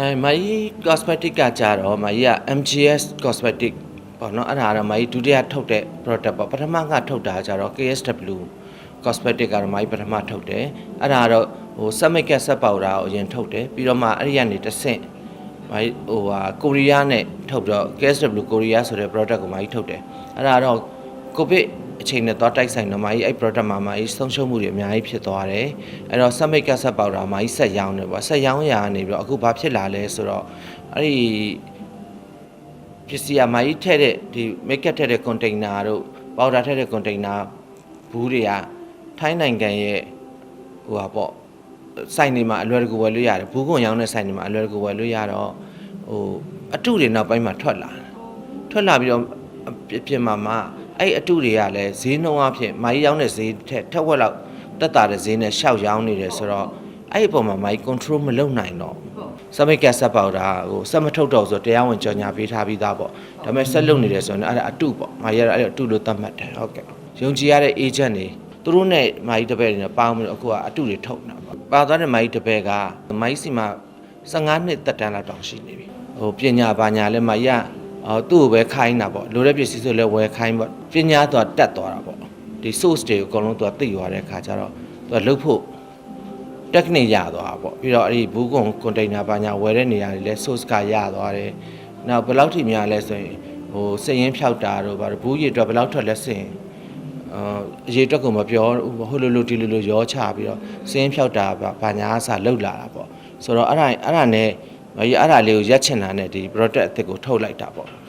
အဲမိုင်း cosmetic ကကြတော့မိုင်းက MGS cosmetic ပေါ့နော်အဲ့ဒါကတော့မိုင်းဒုတိယထုတ်တဲ့ product ပေါ့ပထမကထုတ်တာကြတော့ KSW cosmetic ကတော့မိုင်းပထမထုတ်တယ်အဲ့ဒါကတော့ဟို semic set powder ကိုအရင်ထုတ်တယ်ပြီးတော့မှအဲ့ဒီကနေတစ်ဆင့်မိုင်းဟိုဟာကိုရီးယားနဲ့ထုတ်တော့ KSW ကိုရီးယားဆိုတဲ့ product ကိုမိုင်းထုတ်တယ်အဲ့ဒါတော့ကိုဗစ် အချိန်နဲ့တော့တိုက်ဆိုင်တော့မိုင်းအဲ့ product မှာမိုင်းဆုံးရှုံးမှုတွေအများကြီးဖြစ်သွားတယ်အဲ့တော့ semic set powder မိုင်းဆက်ရောင်းတယ်ပေါ့ဆက်ရောင်းရာကနေပြီးတော့အခုဘာဖြစ်လာလဲဆိုတော့အဲ့ဒီပစ္စည်းကမာကြီးထည့်တဲ့ဒီ make up ထည့်တဲ့ container တို့ powder ထည့်တဲ့ container ဘူးတွေကထိုင်းနိုင်ငံရဲ့ဟိုပါပေါ့စိုက်နေမှာအလွယ်တကူဝယ်လို့ရတယ်ဘူးကွန်ရောင်းတဲ့စိုက်နေမှာအလွယ်တကူဝယ်လို့ရတော့ဟိုအတုတွေနောက်ပိုင်းမှာထွက်လာတယ်ထွက်လာပြီးတော့အပြပြင်မှာမှာ အဲ့အတုတွေကလည်းဈေးနှုန်းအဖြစ်မာကြီးရောင်းတဲ့ဈေးထက်ထက်ဝက်လောက်တက်တာတဲ့ဈေးနဲ့ရှောက်ရောင်းနေတယ်ဆိုတော့အဲ့ဒီအပေါ်မှာမာကြီး control မလုပ်နိုင်တော့ဘူးစမိတ်ကက်ဆက်ပေါက်တာဟိုစက်မထုတ်တော့ဆိုတရားဝင်ကြော်ညာပေးထားပြီးသားပေါ့ဒါပေမဲ့ဆက်လုပ်နေတယ်ဆိုရင်အဲ့ဒါအတုပေါ့မာကြီးကတော့အဲ့ဒါအတုလို့သတ်မှတ်တယ်ဟုတ်ကဲ့ယုံကြည်ရတဲ့ agent တွေသူတို့နဲ့မာကြီးတပည့်တွေနဲ့ပေါင်းပြီးတော့အခုကအတုတွေထုတ်နေတာပေါ့ပါသွားတဲ့မာကြီးတပည့်ကမာကြီးစီမှာ15နှစ်တက်တန်းလောက်တောင်ရှိနေပြီဟိုပညာပါညာလဲမာကြီးက အော်သူ့ကိုပဲခိုင်းတာပေါ့လိုတဲ့ပစ္စည်းဆိုလဲဝယ်ခိုင်းပေါ့ပညာတော့တက်သွားတာပေါ့ဒီ source တွေကိုအကုန်လုံးသူကသိသွားတဲ့အခါကျတော့သူကလှုပ်ဖို့ technique ရသွားတာပေါ့ပြီးတော့အဲ့ဒီဘူးကွန် container ဘာညာဝယ်တဲ့နေရာတွေလဲ source ကရသွားတယ်နောက်ဘယ်လောက်ထိများလဲဆိုရင်ဟိုစည်ရင်ဖြောက်တာတို့ဘာလို့ဘူးရည်အတွက်ဘယ်လောက်ထွက်လဲစင်အာအရေးအတွက်ကိုမပြောဟိုလိုလိုဒီလိုလိုရောချပြီးတော့စည်ရင်ဖြောက်တာဘာဘာညာအစားလောက်လာတာပေါ့ဆိုတော့အဲ့ဒါအဲ့ဒါနဲ့မကြီး အဲ့ဒါလေးကိုရက်ချင်တာနဲ့ဒီ product အသစ်ကိုထုတ်လိုက်တာပေါ့